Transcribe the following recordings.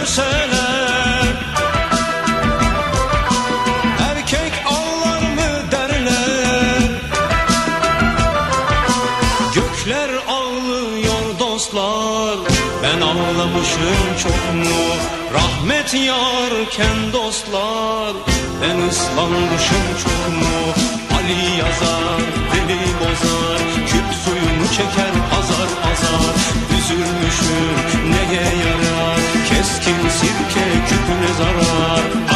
görseler Erkek ağlar mı derler? Gökler ağlıyor dostlar. Ben ağlamışım çok mu? Rahmet yarken dostlar. Ben ıslanmışım çok mu? Ali yazar, deli bozar. Küp suyunu çeker azar azar. Üzülmüşüm neye Keskin sirke küpüne zarar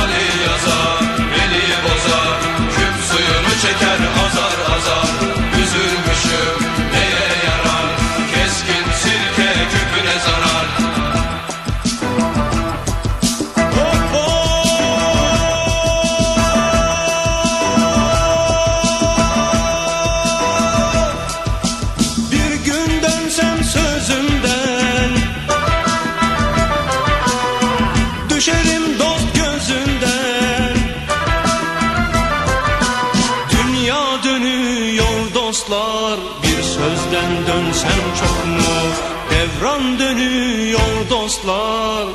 dostlar Bir sözden dönsem çok mu? Devran dönüyor dostlar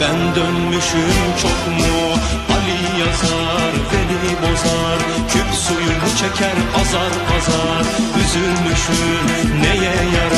Ben dönmüşüm çok mu? Ali yazar beni bozar Küp suyunu çeker azar azar Üzülmüşüm neye yarar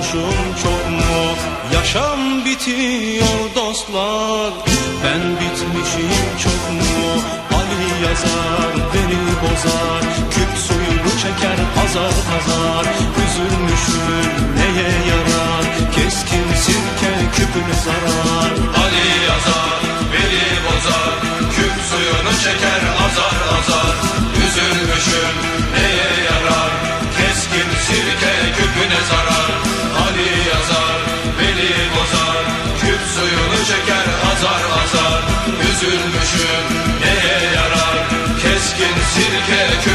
durmuşum çok mu? Yaşam bitiyor dostlar. Ben bitmişim çok mu? Ali yazar beni bozar. Küp suyunu çeker azar azar Üzülmüşüm neye yarar? Keskin sirke küpüne zarar. Ali yazar, beni bozar. Küp suyunu çeker azar azar. Üzülmüşüm Neye yarar? Keskin sirke kö-